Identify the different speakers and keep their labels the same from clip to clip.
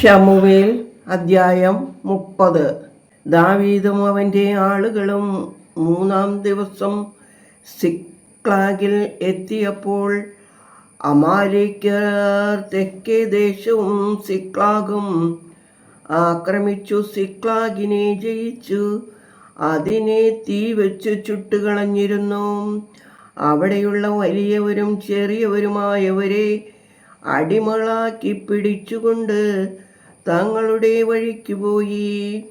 Speaker 1: ഷമുവേൽ അദ്ധ്യായം മുപ്പത്. ദാവീദും അവന്റെ ആളുകളും മൂന്നാം ദിവസം സിക്ലാഗിൽ എത്തിയപ്പോൾ അമാലിക്കർ തെക്കേ ദേശവും സിക്ലാഗും ആക്രമിച്ചു. സിക്ലാഗിനെ ജയിച്ചു. അതിനെ തീ വെച്ച് ചുട്ടുകളഞ്ഞിരുന്നു. അവിടെയുള്ള വലിയവരും ചെറിയവരുമായവരെ അടിമകളാക്കി പിടിച്ചുകൊണ്ട് തങ്ങളുടെ വഴിക്ക് പോയി.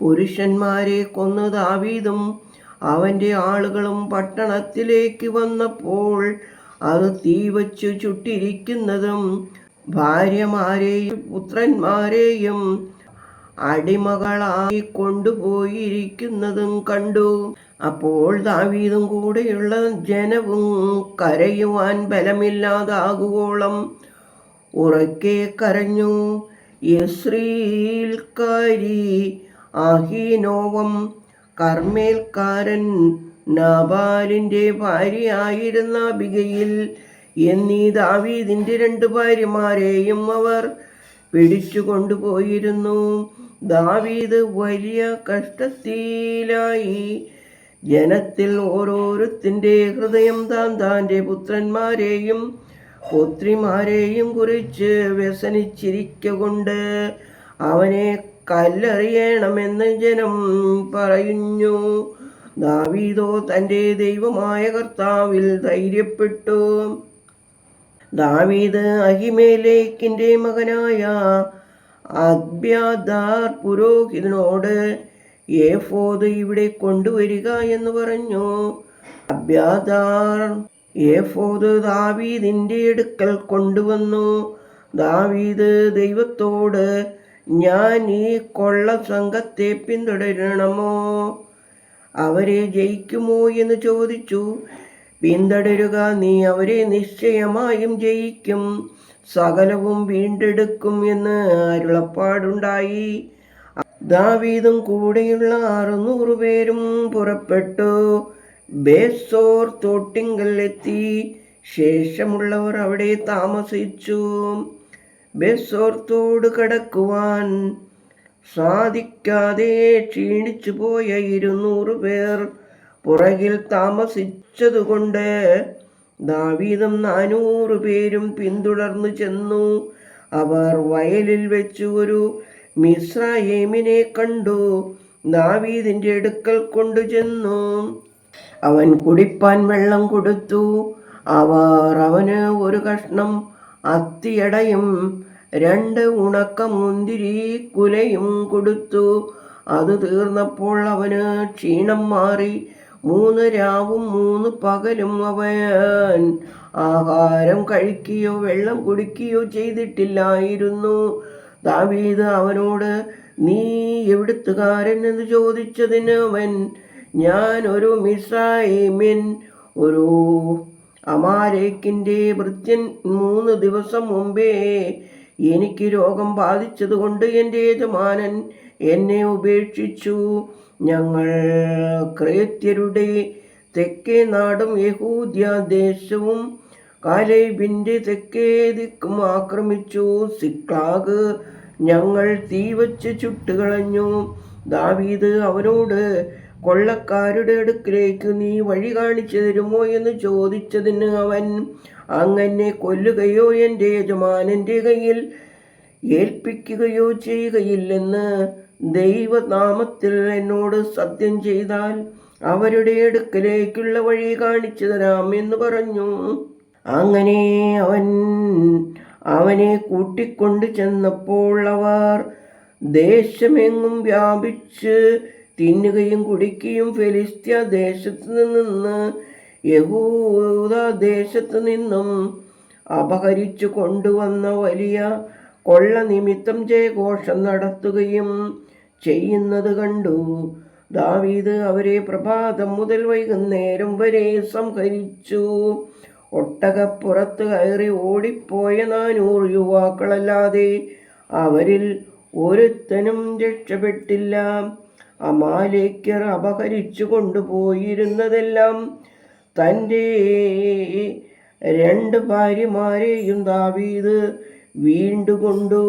Speaker 1: പുരുഷന്മാരെ കൊന്നതാവീതും അവന്റെ ആളുകളും പട്ടണത്തിലേക്ക് വന്നപ്പോൾ അത് തീ വച്ചു ചുട്ടിരിക്കുന്നതും ഭാര്യമാരെയും പുത്രന്മാരെയും അടിമകളായി കൊണ്ടുപോയിരിക്കുന്നതും കണ്ടു. അപ്പോൾ ദാവീദും കൂടെയുള്ള ജനവും കരയുവാൻ ബലമില്ലാതാകുവോളം ഉറക്കെ കരഞ്ഞു. യസ്രീൽക്കാരി അഹിനോവം. കർമ്മേൽക്കാരൻ നാബാലിന്റെ ഭാര്യയായിരുന്ന അബികയിൽ എന്നീ ദാവീദിന്റെ രണ്ട് ഭാര്യമാരെയും അവർ പിടിച്ചു കൊണ്ടുപോയിരുന്നു ദാവീദ് വലിയ കഷ്ടത്തിലായി. ജനത്തിൽ ഓരോരുത്തിന്റെ ഹൃദയം താൻ താന്റെ പുത്രന്മാരെയും പുത്രിമാരെയും കുറിച്ച് വ്യസനിച്ചിരിക്കൊണ്ട് അവനെ കല്ലെറിയണമെന്ന് ജനം പറയുന്നു. ദാവീദോ തന്റെ ദൈവമായ കർത്താവിൽ ധൈര്യപ്പെട്ടു. ദാവീദ് അഹിമേലേക്കിന്റെ മകനായ അബ്യാദാർ പുരോഹിതനോട് ഏഫോദ് ഇവിടെ കൊണ്ടുവരിക എന്ന് പറഞ്ഞു. അബ്യാദാർ ഏഫോദ് ദാവീദിന്റെ അടുക്കൽ കൊണ്ടുവന്നു. ദാവീദ് ദൈവത്തോട് ഞാൻ ഈ കൊള്ള സംഘത്തെ പിന്തുടരണമോ? അവരെ ജയിക്കുമോ? എന്ന് ചോദിച്ചു. പിന്തുടരുക നീ അവരെ നിശ്ചയമായും ജയിക്കും. സകലവും വീണ്ടെടുക്കും എന്ന് അരുളപ്പാടുണ്ടായി. ദാവീദും കൂടെയുള്ള അറുന്നൂറ് പേരും പുറപ്പെട്ടു. ബേസോർ തോട്ടിങ്കൽ എത്തി. ശേഷമുള്ളവർ അവിടെ താമസിച്ചു. ബേസോർ തോട് കടക്കുവാൻ സാധിക്കാതെ ക്ഷീണിച്ചു പോയ ഇരുന്നൂറ് പേർ പുറകിൽ താമസിച്ചതുകൊണ്ട് ദാവീതം നാനൂറ് പേരും പിന്തുടർന്നു ചെന്നു. അവർ വയലിൽ വെച്ച് ഒരു മിശ്രയേമിനെ കണ്ടു. ദാവീദിന്റെ അടുക്കൽ കൊണ്ടു ചെന്നു അവൻ കുടിപ്പാൻ വെള്ളം കൊടുത്തു. അവർ അവന് ഒരു കഷ്ണം അത്തിയടയും രണ്ട് ഉണക്ക മുന്തിരി കുലയും കൊടുത്തു. അത് തീർന്നപ്പോൾ അവന് ക്ഷീണം മാറി. മൂന്ന് രാവും മൂന്ന് പകലും അവൻ ആഹാരം കഴിക്കുകയോ വെള്ളം കുടിക്കുകയോ ചെയ്തിട്ടില്ലായിരുന്നു. ദാവീദ് അവനോട് നീ എവിടുത്തുകാരൻ? എന്ന് ചോദിച്ചതിന് അവൻ ഞാൻ ഒരു മിസ്രൈമിൻ ഒരു അമാരേക്കിന്റെ വൃത്യൻ മൂന്ന് ദിവസം മുമ്പേ എനിക്ക് രോഗം ബാധിച്ചതുകൊണ്ട് എന്റെ യജമാനൻ എന്നെ ഉപേക്ഷിച്ചു. ഞങ്ങൾ ക്രേത്യരുടെ തെക്കേ നാടും യഹൂദ്യ ദേശവും കാലേബിന്റെ തെക്കേ ദിക്കും ആക്രമിച്ചു. സിക്ലാഗ് ഞങ്ങൾ തീ വെച്ച് ചുട്ടുകളഞ്ഞു. ദാവീദ് അവനോട് കൊള്ളക്കാരുടെ അടുക്കിലേക്ക് നീ വഴി കാണിച്ചു തരുമോ എന്ന് ചോദിച്ചതിന് അവൻ അങ്ങനെ കൊല്ലുകയോ എന്റെ യജമാനന്റെ കയ്യിൽ ഏൽപ്പിക്കുകയോ ചെയ്യുകയില്ലെന്ന് ദൈവനാമത്തിൽ എന്നോട് സത്യം ചെയ്താൽ അവരുടെ അടുക്കലേക്കുള്ള വഴി കാണിച്ചു തരാം എന്ന് പറഞ്ഞു. അങ്ങനെ അവൻ അവനെ കൂട്ടിക്കൊണ്ടു ചെന്നപ്പോൾ അവർ ദേശമെങ്ങും വ്യാപിച്ച് തിന്നുകയും കുടിക്കുകയും ഫെലിസ്ത്യ ദേശത്ത് നിന്ന് യഹൂദ ദേശത്ത് നിന്നും അപഹരിച്ചു കൊണ്ടുവന്ന വലിയ കൊള്ള നിമിത്തം ജയഘോഷം നടത്തുകയും ചെയ്യുന്നത് കണ്ടു. ദാവീദ് അവരെ പ്രഭാതം മുതൽ വൈകുന്നേരം വരെ സംഹരിച്ചു. ഒട്ടകപ്പുറത്ത് കയറി ഓടിപ്പോയ നാനൂറ് യുവാക്കളല്ലാതെ അവരിൽ ഒരുത്തനും രക്ഷപ്പെട്ടില്ല. അമാലേക്കർ അപഹരിച്ചു കൊണ്ടുപോയിരുന്നതെല്ലാം തന്റെ രണ്ട് ഭാര്യമാരെയും ദാവീദ് വീണ്ടുകൊണ്ടു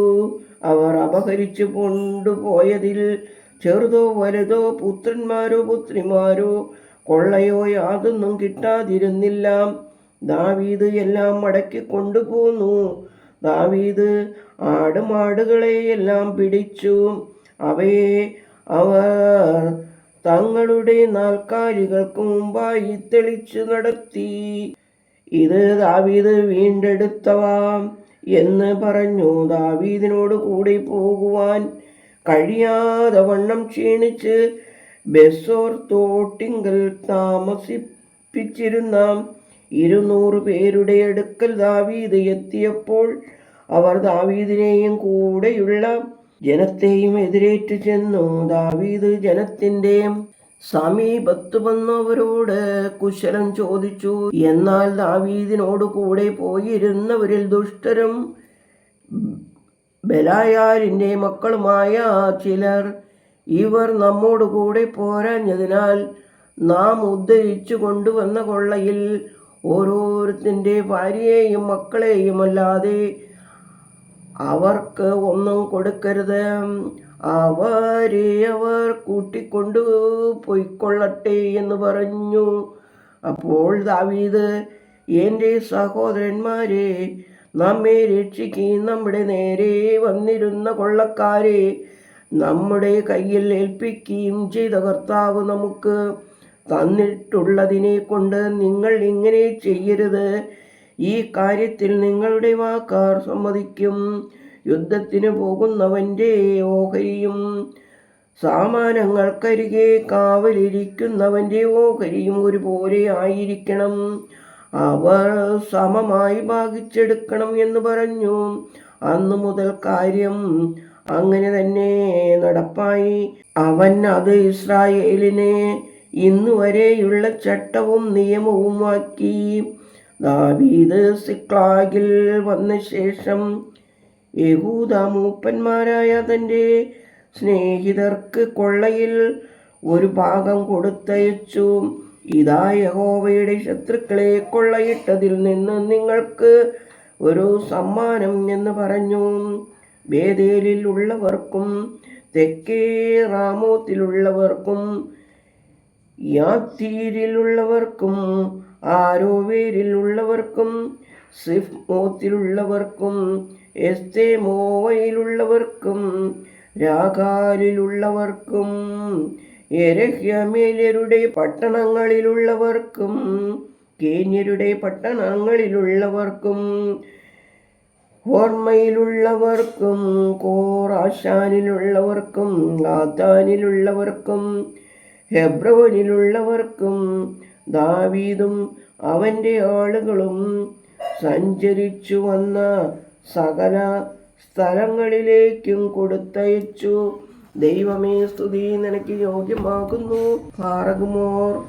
Speaker 1: അവർ അപഹരിച്ചു കൊണ്ടുപോയതിൽ ചെറുതോ വലുതോ പുത്രന്മാരോ പുത്രിമാരോ കൊള്ളയോ യാതൊന്നും കിട്ടാതിരുന്നില്ല. ദാവീദ് എല്ലാം മടക്കി കൊണ്ടുപോന്നു. ദാവീദ് ആടുമാടുകളെയെല്ലാം പിടിച്ചു. അവയെ അവർ തങ്ങളുടെ നാൽക്കാലികൾക്ക് മുമ്പായി തെളിച്ചു നടത്തി. ഇത് ദാവീദ് വീണ്ടെടുത്തവാം എന്ന് പറഞ്ഞു. ദാവീദിനോട് കൂടി പോകുവാൻ കഴിയാതെ വണ്ണം ക്ഷീണിച്ച് ബെസോർ തോട്ടിങ്കൽ താമസിപ്പിച്ചിരുന്ന ഇരുന്നൂറ് പേരുടെ അടുക്കൽ ദാവീദ് എത്തിയപ്പോൾ അവർ ദാവീദിനെയും കൂടെയുള്ള ജനത്തെയും എതിരേറ്റു ചെന്നു ദാവീദ് ജനത്തിന്റെ സമീപത്ത് വന്നവരോട് കുശലം ചോദിച്ചു. എന്നാൽ ദാവീദിനോട് കൂടെ പോയിരുന്നവരിൽ ദുഷ്ടരും ബലായാലിന്റെ മക്കളുമായ ചിലർ ഇവർ നമ്മോട് കൂടെ പോരാഞ്ഞതിനാൽ നാം ഉദ്ധരിച്ചു കൊണ്ടുവന്ന കൊള്ളയിൽ ഓരോരുത്തന്റെ ഭാര്യയെയും മക്കളെയും അല്ലാതെ അവർക്ക് ഒന്നും കൊടുക്കരുത്. അവരെ അവർ കൂട്ടിക്കൊണ്ടു പോയിക്കൊള്ളട്ടെ എന്ന് പറഞ്ഞു. അപ്പോൾ ദാവീദ് എന്റെ സഹോദരന്മാരെ നമ്മെ രക്ഷിക്കുകയും നമ്മുടെ നേരെ വന്നിരുന്ന കൊള്ളക്കാരെ നമ്മുടെ കയ്യിൽ ഏൽപ്പിക്കുകയും ചെയ്ത കർത്താവ് നമുക്ക് തന്നിട്ടുള്ളതിനെ കൊണ്ട് നിങ്ങൾ ഇങ്ങനെ ചെയ്യരുത്. ഈ കാര്യത്തിൽ നിങ്ങളുടെ വാക്കാർ സമ്മതിക്കും. യുദ്ധത്തിന് പോകുന്നവന്റെ ഓഹരിയും സാമാനങ്ങൾക്കരികെ കാവലിരിക്കുന്നവന്റെ ഓഹരിയും ഒരുപോലെ ആയിരിക്കണം. അവർ സമമായി ഭാഗിച്ചെടുക്കണം എന്ന് പറഞ്ഞു. അന്നു മുതൽ കാര്യം അങ്ങനെ തന്നെ നടപ്പായി. അവൻ അത് ഇസ്രായേലിനെ ഇന്നുവരെയുള്ള ചട്ടവും നിയമവുമാക്കി. ദാവീദ് സിക്ലാഗിൽ വന്ന ശേഷം യഹൂദ മൂപ്പന്മാരായ തന്റെ സ്നേഹിതർക്ക് കൊള്ളയിൽ ഒരു ഭാഗം കൊടുത്തയച്ചു. ഇതാ യഹോവയുടെ ശത്രുക്കളെ കൊള്ളയിട്ടതിൽ നിന്ന് നിങ്ങൾക്ക് ഒരു സമ്മാനം എന്ന് പറഞ്ഞു. വേദേലിൽ ഉള്ളവർക്കും തെക്കേ റാമോത്തിലുള്ളവർക്കും യാത്തീരിലുള്ളവർക്കും ആരോവേരിലുള്ളവർക്കും സിഫ്മോത്തിലുള്ളവർക്കും എസ്തേമോവയിലുള്ളവർക്കും രാഗാലിലുള്ളവർക്കും എരഹ്യമേലരുടെ പട്ടണങ്ങളിലുള്ളവർക്കും കേന്യരുടെ പട്ടണങ്ങളിലുള്ളവർക്കും ഓർമ്മയിലുള്ളവർക്കും കോറാശാനിലുള്ളവർക്കും ആത്താനിലുള്ളവർക്കും ഹെബ്രോനിലുള്ളവർക്കും ദാവീദും അവന്റെ ആളുകളും സഞ്ചരിച്ചു വന്ന സകല സ്ഥലങ്ങളിലേക്കും കൊടുത്തയച്ചു. ദൈവമേ സ്തുതി. നിനക്ക് യോഗ്യമാകുന്നു. പാറകുമോർ.